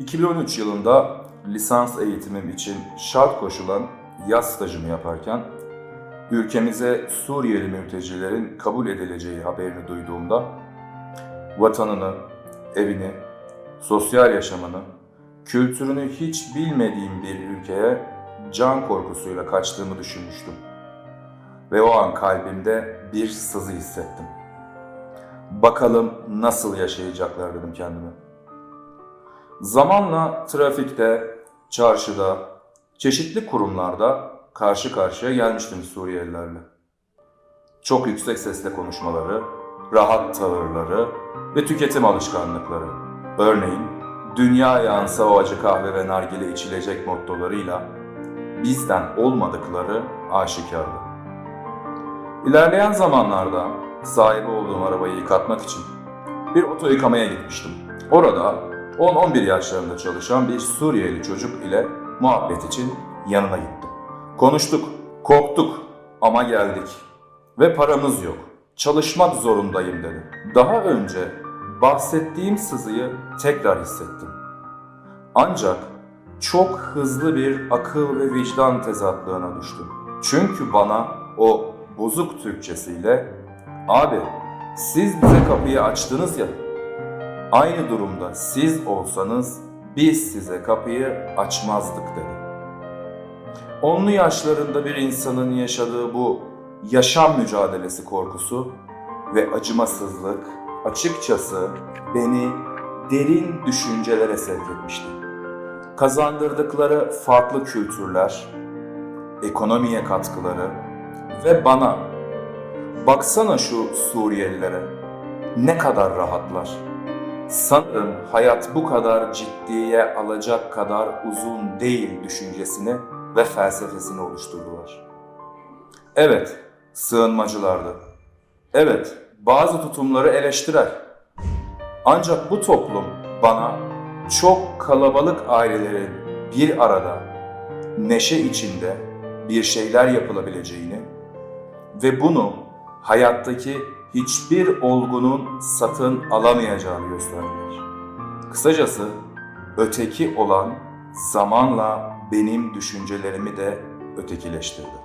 2013 yılında lisans eğitimim için şart koşulan yaz stajımı yaparken ülkemize Suriyeli mültecilerin kabul edileceği haberini duyduğumda vatanını, evini, sosyal yaşamını, kültürünü hiç bilmediğim bir ülkeye can korkusuyla kaçtığımı düşünmüştüm. Ve o an kalbimde bir sızı hissettim. Bakalım nasıl yaşayacaklar dedim kendime. Zamanla trafikte, çarşıda, çeşitli kurumlarda karşı karşıya gelmiştim Suriyelilerle. Çok yüksek sesle konuşmaları, rahat tavırları ve tüketim alışkanlıkları. Örneğin, dünya yansa o acı kahve ve nargile içilecek mottolarıyla bizden olmadıkları aşikardı. İlerleyen zamanlarda sahibi olduğum arabayı yıkatmak için bir oto yıkamaya gitmiştim. Orada 10-11 yaşlarında çalışan bir Suriyeli çocuk ile muhabbet için yanına gittim. Konuştuk, korktuk ama geldik. Ve paramız yok. Çalışmak zorundayım dedi. Daha önce bahsettiğim sızıyı tekrar hissettim. Ancak çok hızlı bir akıl ve vicdan tezatlığına düştüm. Çünkü bana o bozuk Türkçesiyle abi siz bize kapıyı açtınız ya aynı durumda siz olsanız biz size kapıyı açmazdık dedi. Onlu yaşlarında bir insanın yaşadığı bu yaşam mücadelesi korkusu ve acımasızlık açıkçası beni derin düşüncelere sevk etmişti. Kazandırdıkları farklı kültürler, ekonomiye katkıları ve bana baksana şu Suriyelilere ne kadar rahatlar. Sanırım hayat bu kadar ciddiye alacak kadar uzun değil düşüncesini ve felsefesini oluşturdular. Evet, sığınmacılardı. Evet, bazı tutumları eleştirer. Ancak bu toplum bana çok kalabalık ailelerin bir arada, neşe içinde bir şeyler yapılabileceğini ve bunu hayattaki hiçbir olgunun satın alamayacağını gösterdiler. Kısacası öteki olan zamanla benim düşüncelerimi de ötekileştirdi.